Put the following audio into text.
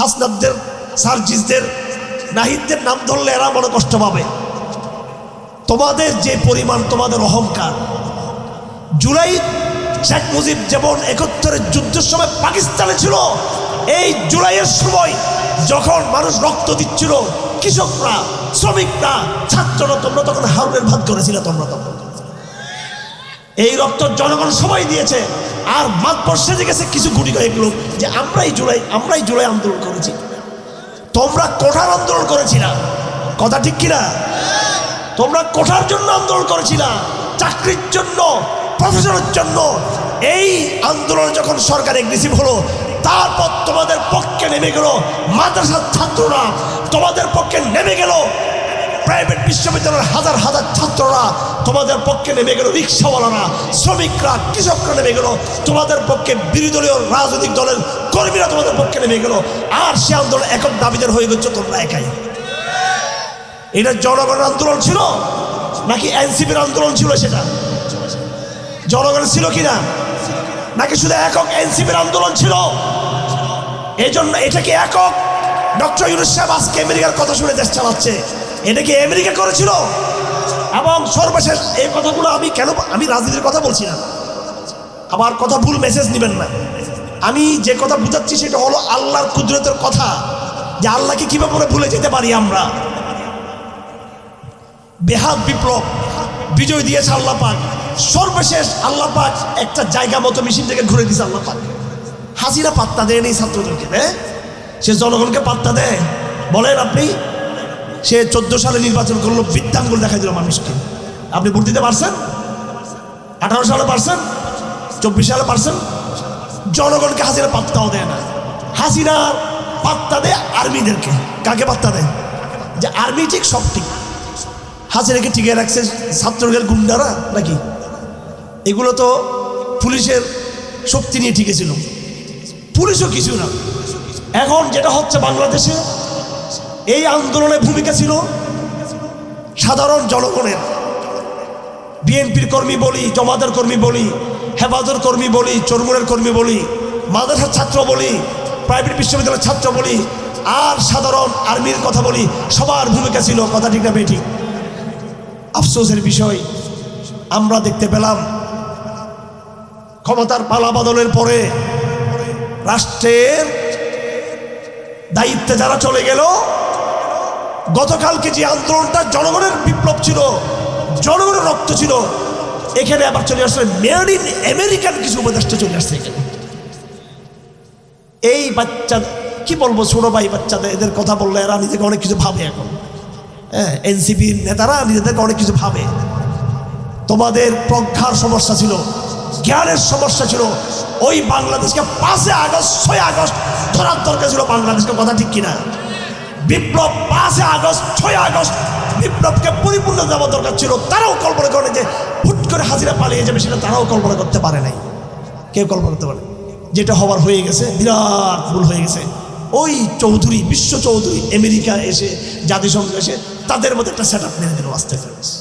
হাসনাদদের সার্জিসদের, নাহিদদের নাম ধরলে এরা মনে কষ্ট পাবে। তোমাদের যে পরিমাণ, তোমাদের অহংকার। জুলাই শেখ মুজিব যেমন একত্তরের যুদ্ধের সময় পাকিস্তানে ছিল, এই জুলাইয়ের সময় যখন মানুষ রক্ত দিচ্ছিল, কৃষকরা, শ্রমিকরা, ছাত্ররা, তোমরা তখন হারুনের ভাত করেছিল, তোমরা তখন। এই রক্ত জনগণ সবাই দিয়েছে। আর মাত সেজে গেছে কিছু গুটি কয়েক লোক যে আমরাই জুলাই আমরাই জুলাই আন্দোলন করেছি। তোমরা কোঠার আন্দোলন করেছিলা কথা ঠিক কিনা? তোমরা কোঠার জন্য আন্দোলন করেছিলা চাকরির জন্য প্রফেশনের জন্য। এই আন্দোলন যখন সরকার এগ্রেসিভ হলো, তারপর তোমাদের পক্ষে নেমে গেল মাদ্রাসার ছাত্ররা। তোমাদের পক্ষে নেমে গেল প্রাইভেট বিশ্ববিদ্যালয়ের হাজার হাজার ছাত্ররা তোমাদের পক্ষে নেমে গেল রিক্সাওয়ালারা, শ্রমিকরা, কৃষকরা নেমে গেল। তোমাদের পক্ষে বিরোধী দলীয় রাজনৈতিক দলের কর্মীরা তোমাদের পক্ষে নেমে গেল। আর সে আন্দোলন একক দাবিদার হয়ে গেছে তোমরা একাই। এটা জনগণের আন্দোলন ছিল? নাকি এনসিপির আন্দোলন ছিল সেটা? জনগণের ছিল কিনা? নাকি শুধু একক এনসিপির আন্দোলন ছিল? এই জন্য এটা কি একক ডক্টর ইউনুস সাহেব আজকে আমেরিকার কথা শুনে দেশ চালাচ্ছে। এটা কি আমেরিকা করেছিল? এবং সর্বশেষ এই কথাগুলো আমি কেন, আমি রাজনীতির কথা বলছি না। আমার কথা ভুল মেসেজ নেবেন না। আমি যে কথা বুঝাচ্ছি সেটা হলো আল্লাহর কুদরতের কথা, যে আল্লাহকে কীভাবে ভুলে যেতে পারি আমরা। বেহাত বিপ্লব, বিজয় দিয়েছে আল্লাহ পাক। সর্বশেষ আল্লাহ পাক একটা জায়গা মতো মেশিন থেকে ঘুরে দিয়েছে আল্লাহ পাক। হাসিরা পাত্তা দেয় এই ছাত্রদেরকে হ্যাঁ? সে জনগণকে পাত্তা দেয়। বলেন আপনি সে চোদ্দ সালে নির্বাচন করল, বৃত্তাঙ্গুল দেখা দিল মানুষকে। আপনি ভোট দিতে পারছেন? আঠারো সালে পারছেন? চব্বিশ সালে পারছেন? জনগণকে হাসিনা পাত্তাও দেয় না। হাসিনা পাত্তা দেয় আর্মিদেরকে। কাকে পাত্তা দেয়? যে আর্মি ঠিক সব ঠিক। হাসিনাকে টিকে রাখছে ছাত্রদের গুন্ডারা নাকি? এগুলো তো পুলিশের শক্তি নিয়ে টিকেছিল পুলিশও কিছু না। এখন যেটা হচ্ছে বাংলাদেশে এই আন্দোলনে ভূমিকা ছিল সাধারণ জনগণের। বিএনপির কর্মী বলি জমাদার কর্মী বলি হেফাজর কর্মী বলি, চরমুরের কর্মী বলি, মাদ্রাসার ছাত্র বলি, প্রাইভেট বিশ্ববিদ্যালয়ের ছাত্র বলি, আর সাধারণ আর্মির কথা বলি, সবার ভূমিকা ছিল। কথা ঠিক না বেঠিক আফসোসের বিষয়, আমরা দেখতে পেলাম ক্ষমতার পালা বদলের পরে রাষ্ট্রের দায়িত্বে যারা চলে গেল গতকালকে যে আন্দোলনটা জনগণের বিপ্লব ছিল, জনগণের রক্ত ছিল, এখানে আবার চলে আসছে মেড ইন আমেরিকান কিছু উপদেষ্টা চলে আসছে এখানে। এই বাচ্চা, কি বলব ছোট ভাই বাচ্চাদের, এদের কথা বললে এরা নিজেকে অনেক কিছু ভাবে এখন। হ্যাঁ এনসিপির নেতারা নিজেদেরকে অনেক কিছু ভাবে। তোমাদের প্রজ্ঞার সমস্যা ছিল, জ্ঞানের সমস্যা ছিল। ওই বাংলাদেশকে পাঁচে আগস্ট, ছয় আগস্ট ধরার দরকার ছিল বাংলাদেশকে কথা ঠিক কিনা। বিপ্লব পাঁচে আগস্ট, ছয় আগস্ট বিপ্লবকে পরিপূর্ণ দেওয়া দরকার ছিল। তারাও কল্পনা করে যে হুট করে হাজিরা পালিয়ে যাবে সেটা তারাও কল্পনা করতে পারে নাই। কেউ কল্পনা করতে পারে যেটা হবার হয়ে গেছে, বিরাট ভুল হয়ে গেছে। ওই চৌধুরী, বিশ্ব চৌধুরী, আমেরিকা এসে, জাতিসংঘ এসে তাদের মধ্যে একটা সেট আপ মেনে দিল, আস্তে আস্তে